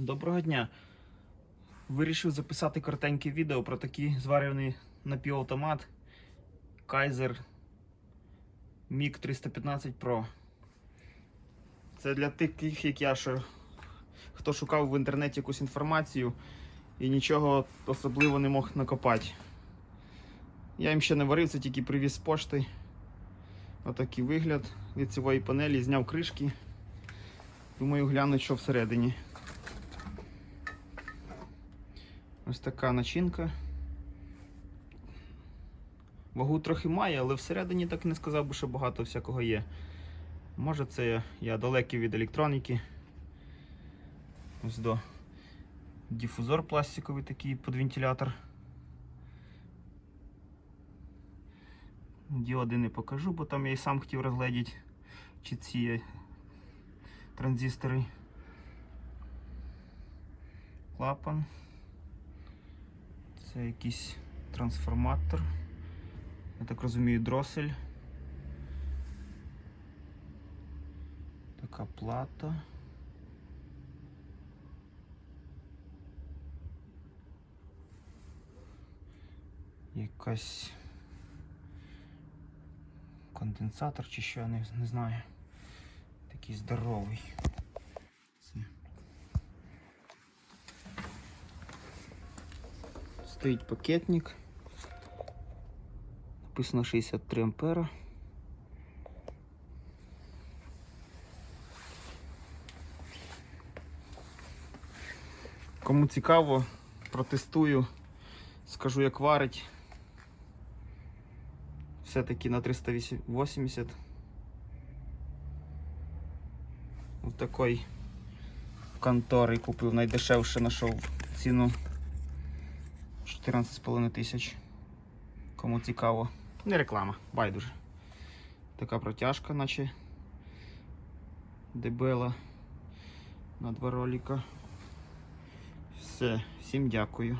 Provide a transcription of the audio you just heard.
Доброго дня. Вирішив записати коротеньке відео про такий зварений напівавтомат Kaiser MiG 315 Pro. Це для таких, як я, що хто шукав в інтернеті якусь інформацію і нічого особливо не мог накопати. Я їм ще не варив, це тільки привіз з пошти. Отакий вигляд від цієї панелі, зняв кришки. Думаю, глянуть, що всередині. Ось така начинка. Вагу трохи має, але всередині так не сказав би, що багато всякого є. Може це я далекий від електроніки. Ось до дифузор пластиковий такий під вентилятор. Діоди не покажу, бо там я і сам хотів розглядіти, чи ці транзистори. Клапан. Це якийсь трансформатор. Я так розумію, дросель. Така плата. Якась конденсатор чи що, я не, не знаю. Такий здоровий. Стоїть пакетник. Написано 63 ампера. Кому цікаво, протестую, скажу як варить. Все-таки на 380. Ось такий контори купив, найдешевше знайшов ціну 14,5 тисяч. Кому цікаво. Не реклама, байдуже. Така протяжка, наче дебела на два роліка. Все, всім дякую.